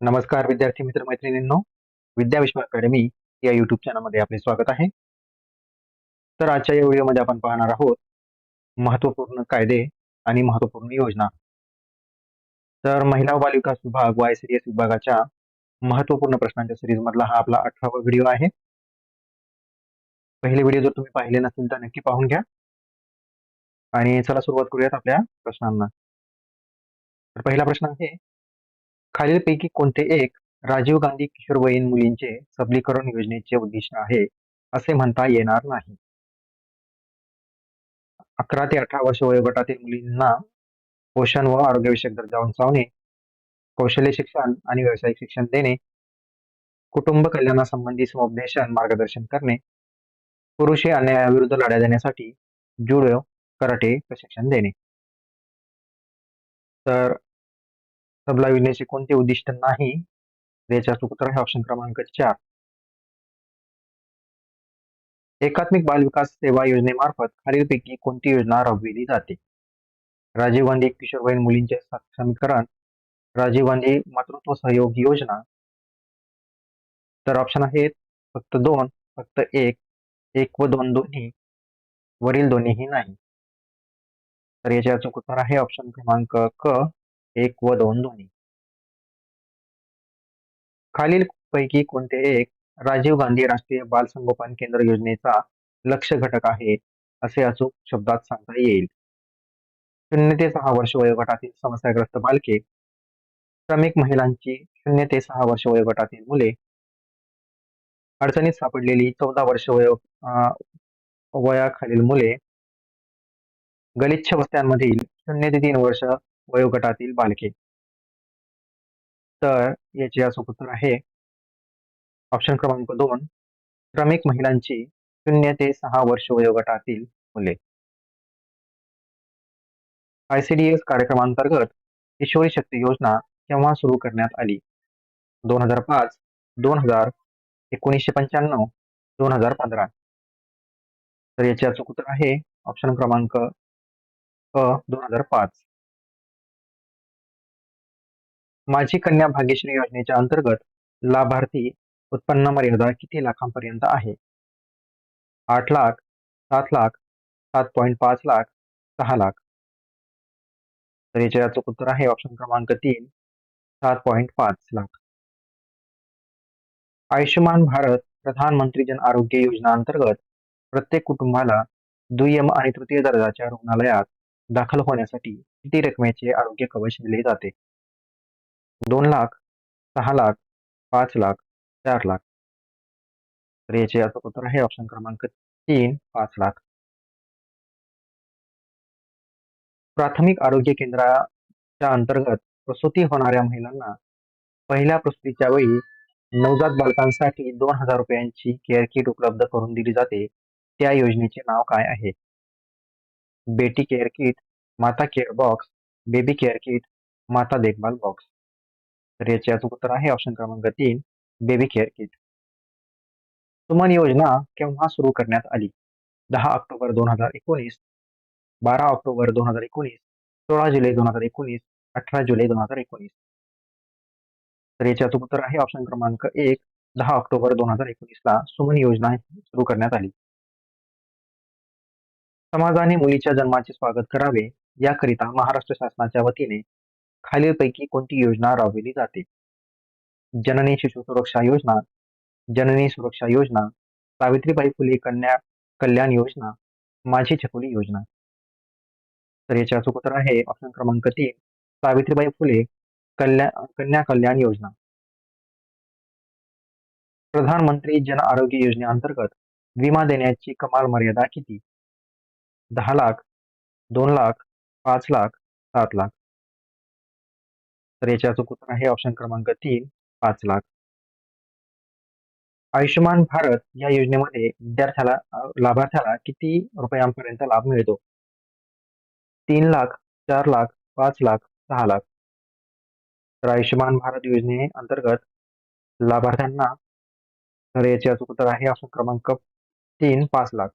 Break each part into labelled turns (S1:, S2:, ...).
S1: नमस्कार विद्यार्थी मित्र मैत्रिणींनो. विद्याविश्व अकॅडमी या युट्यूब चॅनलमध्ये आपले स्वागत आहे. तर आजच्या या व्हिडिओमध्ये आपण पाहणार आहोत महत्त्वपूर्ण कायदे आणि महत्त्वपूर्ण योजना. तर महिला बालविकास विभाग वाय सी एस विभागाच्या महत्त्वपूर्ण प्रश्नांच्या सिरीज मधला हा आपला अठरावा व्हिडिओ आहे. पहिले व्हिडिओ जर तुम्ही पाहिले नसेल तर नक्की पाहून घ्या. आणि चला सुरुवात करूयात आपल्या प्रश्नांना. तर पहिला प्रश्न आहे खालीलपैकी कोणते एक राजीव गांधी किशोरवयीन मुलींचे सबलीकरण योजनेचे उद्दिष्ट आहे असे म्हणता येणार नाही. अकरा ते अठरा वर्ष वयोगटातील मुलींना पोषण व आरोग्यविषयक दर्जा उंचावणे कौशल्य शिक्षण आणि व्यावसायिक शिक्षण देणे कुटुंब कल्याणासंबंधी समुपदेशन मार्गदर्शन करणे पुरुषी अन्यायाविरुद्ध लढा देण्यासाठी जुडो कराटे प्रशिक्षण देणे. तर तबला योजनेचे कोणते उद्दिष्ट नाही याच्या उत्तर आहे ऑप्शन क्रमांक चार. एकात्मिक बाल विकास सेवा योजनेमार्फत खालीलपैकी कोणती योजना राबविली जाते? राजीव गांधी किशोरवयीन मुलींचे सक्षमीकरण राजीव गांधी मातृत्व सहयोग योजना. तर ऑप्शन आहेत फक्त दोन फक्त एक एक व दोन दोन्ही वरील दोन्हीही नाही. तर याच्या अचूक उत्तर आहे ऑप्शन क्रमांक क. एक व दोन दोन्ही खालील पैकी कोणते एक राजीव गांधी राष्ट्रीय बाल संगोपन केंद्र योजनेचा लक्ष घटक आहे असे अचूक शब्दात सांगता येईल. शून्य ते सहा वर्ष वयोगटातील समस्याग्रस्त बालके श्रमिक महिलांची शून्य ते सहा वर्ष वयोगटातील मुले अडचणीत सापडलेली चौदा वर्ष वयो वयाखालील मुले गलिच्छ वस्त्यांमधील शून्य ते तीन वर्ष वयोगटातील बालके. तर याचे असं उत्तर आहे. ऑप्शन क्रमांक दोन श्रमिक महिलांची शून्य ते सहा वर्ष वयोगटातील मुले. आयसीडीएस कार्यक्रमांतर्गत किशोरी शक्ती योजना केव्हा सुरू करण्यात आली? दोन हजार पाच दोन हजार एकोणीसशे पंच्याण्णव दोन हजार पंधरा. तर याचे अचूक उत्तर आहे. ऑप्शन क्रमांक दोन हजार पाच. माझी कन्या भाग्यश्री योजनेच्या अंतर्गत लाभार्थी उत्पन्न मर्यादा किती लाखांपर्यंत आहे? आठ लाख सात लाख सात पॉईंट पाच लाख सहा लाख. तर याचे अचूक उत्तर आहे ऑप्शन क्रमांक तीन सात पॉईंट पाच लाख. आयुष्यमान भारत प्रधानमंत्री जन आरोग्य योजना अंतर्गत प्रत्येक कुटुंबाला दुय्यम आणि तृतीय दर्जाच्या रुग्णालयात दाखल होण्यासाठी किती रकमेचे आरोग्य कवच दिले जाते? दोन लाख सहा लाख पाच लाख चार लाख. तर याचे अचूक उत्तर आहे ऑप्शन क्रमांक तीन पाच लाख. प्राथमिक आरोग्य केंद्राच्या अंतर्गत प्रसूती होणाऱ्या महिलांना पहिल्या प्रसूतीच्या वेळी नवजात बालकांसाठी दोन हजार रुपयांची केअर किट उपलब्ध करून दिली जाते. त्या योजनेचे नाव काय आहे? बेटी केअर किट माता care box baby care kit माता देखभाल बॉक्स तर याचे अचूक उत्तर आहे. ऑप्शन क्रमांक तीन बेबी केअर किट सुमन योजना केव्हा सुरू करण्यात आली? दहा ऑक्टोबर दोन हजार एकोणीस बारा ऑक्टोबर दोन हजार एकोणीस सोळा जुलै दोन हजार एकोणीस अठरा जुलै दोन हजार एकोणीस. तर याचे अचूक उत्तर आहे. ऑप्शन क्रमांक एक दहा ऑक्टोबर दोन हजार एकोणीसला सुमन योजना सुरू करण्यात आली. समाजाने मुलीच्या जन्माचे स्वागत करावे याकरिता महाराष्ट्र शासनाच्या वतीने खालीलपैकी कोणती योजना राबविली जाते? जननी शिशु सुरक्षा योजना जननी सुरक्षा योजना सावित्रीबाई फुले कन्या कल्याण योजना माझी छकुली योजना. तर याचे अचूक उत्तर आहे. ऑप्शन क्रमांक तीन सावित्रीबाई फुले कल्या कन्या कल्याण योजना. प्रधानमंत्री जन आरोग्य योजनेअंतर्गत विमा देण्याची कमाल मर्यादा किती? दहा लाख दोन लाख पाच लाख सात लाख. तर याचे अचूक उत्तर आहे ऑप्शन क्रमांक तीन पाच लाख. आयुष्यमान भारत या योजनेमध्ये विद्यार्थ्याला लाभार्थ्याला किती रुपयांपर्यंत लाभ मिळतो? तीन लाख चार लाख पाच लाख सहा लाख. तर आयुष्यमान भारत योजने अंतर्गत लाभार्थ्यांना तर याचे अचूक उत्तर आहे ऑप्शन क्रमांक तीन पाच लाख.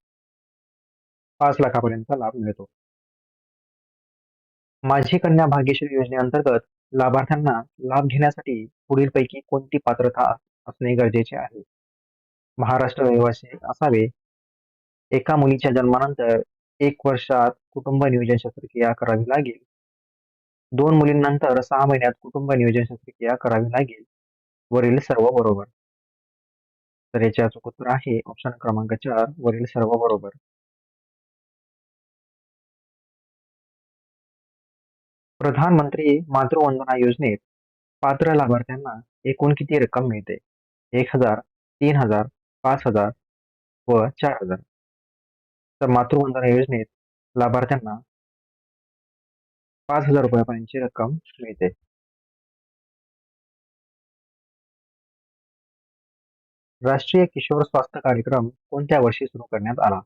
S1: पाच लाखापर्यंत लाभ मिळतो. माझी कन्या भाग्यश्री योजनेअंतर्गत लाभार्थ्यांना लाभ घेण्यासाठी पुढीलपैकी कोणती पात्रता असणे गरजेचे आहे? महाराष्ट्र रहिवासी असावे. एका मुलीच्या जन्मानंतर एक वर्षात कुटुंब नियोजन शस्त्रक्रिया करावी लागेल. दोन मुलींनंतर सहा महिन्यात कुटुंब नियोजन शस्त्रक्रिया करावी लागेल. वरील सर्व बरोबर. तर याचे अचूक उत्तर आहे ऑप्शन क्रमांक चार वरील सर्व बरोबर. प्रधानमंत्री मातृवंदना योजनेत पात्र लाभार्थ्यांना एकूण किती रक्कम मिळते? एक हजार तीन हजार पाच हजार व चार हजार. तर मातृवंदना योजनेत लाभार्थ्यांना पाच हजार रुपयापर्यंतची रक्कम मिळते. राष्ट्रीय किशोर स्वास्थ्य कार्यक्रम कोणत्या वर्षी सुरू करण्यात आला?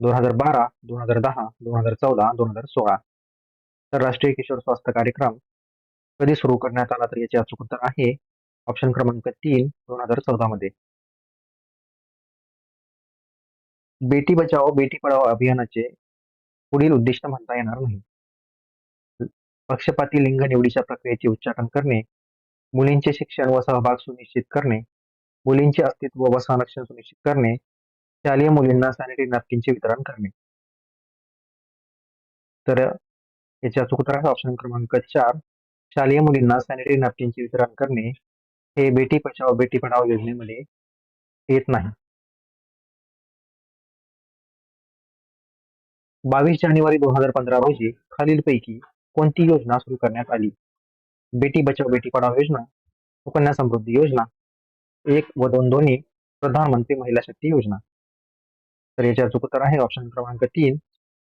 S1: दोन हजार बारा दोन हजार दहा दोन हजार चौदा दोन हजार सोळा. तर राष्ट्रीय किशोर स्वास्थ्य कार्यक्रम कधी सुरू करण्यात आला तर याचे अचूक उत्तर आहे. ऑप्शन क्रमांक तीन दोन हजार चौदा मध्ये. बेटी बचाओ बेटी पढाओ अभियानाचे पुढील उद्दिष्ट म्हणता येणार नाही. पक्षपाती लिंग निवडीच्या प्रक्रियेचे उच्चाटन करणे मुलींचे शिक्षण व सहभाग सुनिश्चित करणे मुलींचे अस्तित्व व संरक्षण सुनिश्चित करणे शालेय मुलींना सॅनिटरी नॅपकिनचे वितरण करणे. तर याच्या अचूक उत्तर आहे ऑप्शन क्रमांक चार. शालेय मुलींना सॅनिटरी नॅपकिनचे वितरण करणे हे बेटी बचाव बेटी पढाव योजनेमध्ये येत नाही. बावीस जानेवारी दोन हजार पंधरा रोजी खालीलपैकी कोणती योजना सुरू करण्यात आली? बेटी बचाव बेटी पढाव योजना सुकन्या समृद्धी योजना एक व दोन दोन्ही प्रधानमंत्री महिला शक्ती योजना. तर याच्या अचूक उत्तर आहे ऑप्शन क्रमांक तीन.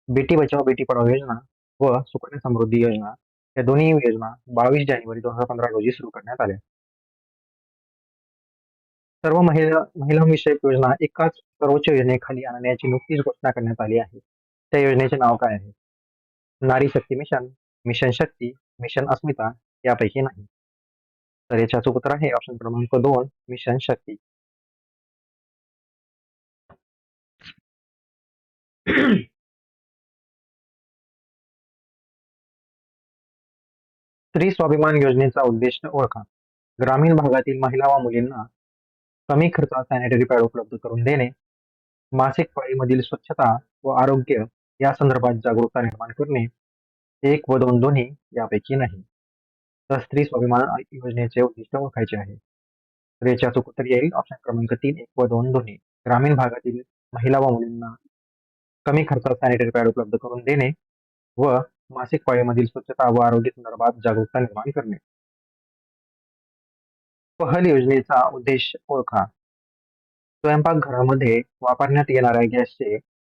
S1: बेटी बचाव बेटी पढाव योजना व सुकन्या समृद्धी योजना या दोन्ही योजना बावीस जानेवारी दोन हजार पंधरा रोजी सुरू करण्यात आल्या. सर्व महिला महिलांविषयक योजना एकाच सर्वोच्च योजनेखाली आणण्याची नुकतीच घोषणा करण्यात आली आहे. त्या योजनेचे नाव काय आहे? Nari Shakti mission mission Shakti mission Asmita यापैकी नाही. तर याचे अचूक उत्तर आहे ऑप्शन क्रमांक दोन मिशन शक्ती. स्त्री स्वाभिमान योजनेचा उद्देश ओळखा. ग्रामीण भागातील महिला व मुलींना कमी खर्चात सॅनिटरी पॅड उपलब्ध करून देणे. मासिक पाळीमधील स्वच्छता व आरोग्य या संदर्भात जागरूकता निर्माण करणे. एक व दोन दोन्ही यापैकी नाही. तर स्त्री स्वाभिमान योजनेचे उद्दिष्ट ओळखायचे आहे. तर याचे उत्तर येईल? ऑप्शन क्रमांक तीन एक व दोन दोन्ही. ग्रामीण भागातील महिला व मुलींना कमी खर्चात सॅनिटरी पॅड उपलब्ध करून देणे व मासिक पाळीमधील स्वच्छता व आरोग्य संदर्भात जागरूकता निर्माण करणे. पहल योजनेचा उद्देश ओळखा. स्वयंपाकघरामध्ये वापरण्यात येणाऱ्या गॅसचे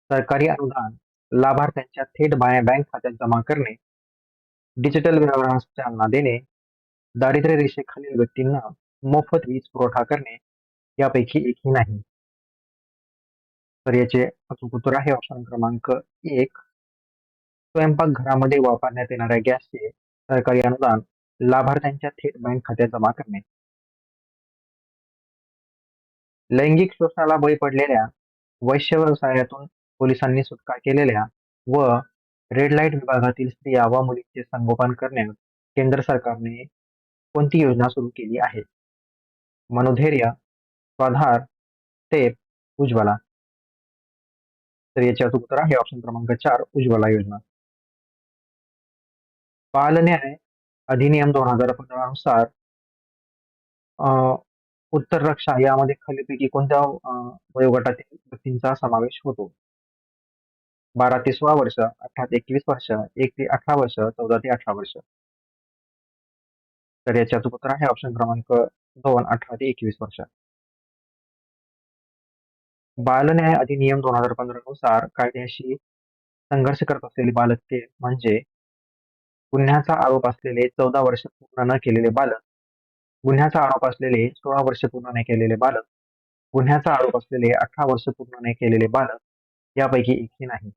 S1: सरकारी अनुदान लाभार्थ्यांच्या थेट बँक खात्यात जमा करणे डिजिटल व्यवहारास चालना देणे दारिद्र्य रेषेखालील व्यक्तींना मोफत वीज पुरवठा करणे यापैकी एकही नाही. तर याचे अचूक उत्तर आहे ऑप्शन क्रमांक एक. स्वयंपाकघरामध्ये वापरण्यात येणाऱ्या गॅसचे सरकारी अनुदान लाभार्थ्यांच्या थेट बँक खात्यात जमा करणे. लैंगिक शोषणाला बळी पडलेल्या वैश्य व्यवसायातून पोलिसांनी सुटका केलेल्या व रेड लाइट विभागातील स्त्रिया व मुलींचे संगोपन करण्यास केंद्र सरकारने कोणती योजना सुरू केली आहे? मनोधैर्य स्वाधार टेप उज्ज्वला. तर याच्यात उत्तर आहे. ऑप्शन क्रमांक चार उज्ज्वला योजना. बाल न्याय अधिनियम दोन हजार पंधरा नुसार उत्तर रक्षा यामध्ये खालीपैकी कोणत्या वयोगटातील व्यक्तींचा समावेश होतो? बारा ते सोळा वर्ष अठरा ते एकवीस वर्ष एक ते अठरा वर्ष चौदा ते अठरा वर्ष. तर याच्यात उत्तर आहे ऑप्शन क्रमांक दोन अठरा ते एकवीस वर्ष. बालन्याय अधिनियम दोन हजार पंधरा नुसार कायद्याशी संघर्ष करत असलेली बालके म्हणजे गुन्ह्याचा आरोप असलेले चौदा वर्ष पूर्ण न केलेले बालक गुन्ह्याचा आरोप असलेले सोळा वर्ष पूर्ण न केलेले बालक गुन्ह्याचा आरोप असलेले अठरा वर्ष पूर्ण न केलेले बालक यापैकी एकही नाही.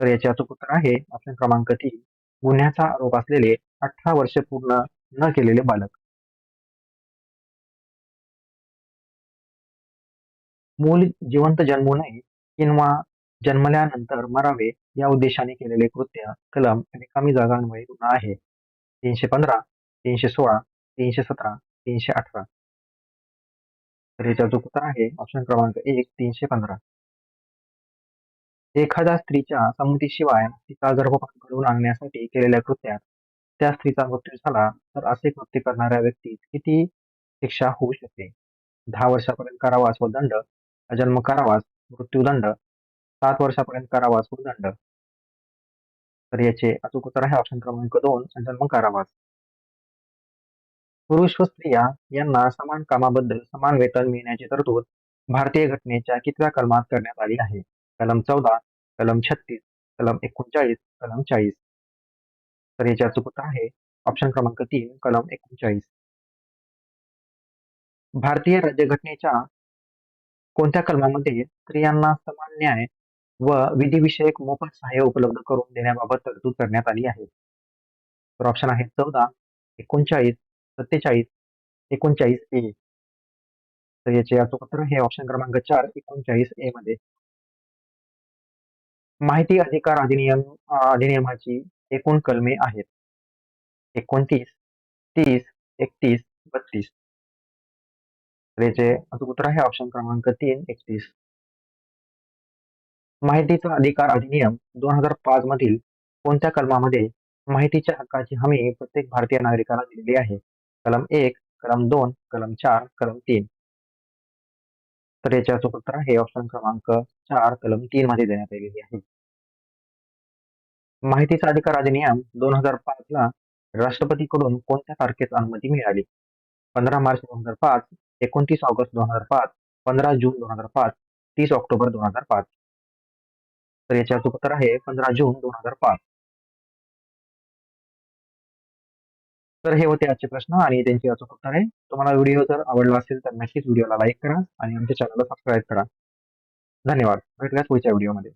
S1: तर याचे अचूक उत्तर आहे ऑप्शन क्रमांक तीन गुन्ह्याचा आरोप असलेले अठरा वर्ष पूर्ण न केलेले बालक. मूल जिवंत जन्मू नये किंवा जन्मल्यानंतर मरावे या उद्देशाने केलेले कृत्य कलम रिकामी जागांमुळे गुन्हा आहे. तीनशे पंधरा तीनशे सोळा तीनशे सतरा तीनशे अठरा. तर याच्याचं उत्तर आहे ऑप्शन क्रमांक एक तीनशे पंधरा. एखाद्या स्त्रीच्या संमतीशिवाय तिचा गर्भपात घडवून आणण्यासाठी केलेल्या कृत्यात त्या स्त्रीचा मृत्यू झाला तर असे कृत्य करणाऱ्या व्यक्तीस किती शिक्षा होऊ शकते? दहा वर्षापर्यंत कारावास व दंड अजन्म कारावास मृत्यूदंड सात वर्षापर्यंत कारावास व दंड. तर याचे अचूक उत्तर आहे ऑप्शन क्रमांक दोन जन्म कारावास. पुरुष व स्त्रिया यांना समान कामाबद्दल समान वेतन मिळण्याची तरतूद भारतीय घटनेच्या कितव्या कलमात करण्यात आली आहे? कलम चौदा कलम छत्तीस कलम एकोणचाळीस कलम चाळीस. तर याचे अचूक उत्तर आहे ऑप्शन क्रमांक तीन कलम एकोणचाळीस. भारतीय राज्यघटनेच्या कोणत्या कलमामध्ये स्त्रियांना समान न्याय व विधिविषयक मोफत सहाय्य उपलब्ध करून देण्याबाबत तरतूद करण्यात आली आहे. तर ऑप्शन आहे चौदा एकोणचाळीस सत्तेचाळीस एकोणचाळीस ए तर याचे अचूक उत्तर हे ऑप्शन क्रमांक चार एकोणचाळीस ए मध्ये. माहिती अधिकार अधिनियम अधिनियमाची एकूण कलमे आहेत. एकोणतीस तीस एकतीस बत्तीस. तर याचे अचूक उत्तर आहे ऑप्शन क्रमांक तीन एकतीस. माहितीचा अधिकार अधिनियम दोन हजार पाच मधील कोणत्या कलमामध्ये माहितीच्या हक्काची हमी प्रत्येक भारतीय नागरिकाला दिलेली आहे? कलम एक कलम दोन कलम चार कलम तीन. तर याचे अचूक उत्तर आहे ऑप्शन क्रमांक चार कलम तीन मध्ये देण्यात आलेली आहे. माहितीचा अधिकार अधिनियम दोन हजार पाच ला राष्ट्रपतीकडून कोणत्या तारखेस अनुमती मिळाली? पंधरा मार्च दोन हजार पाच एकोणतीस ऑगस्ट दोन हजार पाच पंधरा जून दोन हजार पाच तीस ऑक्टोबर दोन हजार पाच. तर याचे अचूक उत्तर आहे पंधरा जून दोन हजार पाच. तर हे होते आजचे प्रश्न आणि त्यांची अचूक उत्तर आहे. तुम्हाला व्हिडिओ जर आवडला असेल तर नक्कीच व्हिडिओला लाईक करा आणि आमच्या चॅनलला सबस्क्राईब करा. धन्यवाद. भेटूयाच पुढच्या व्हिडिओमध्ये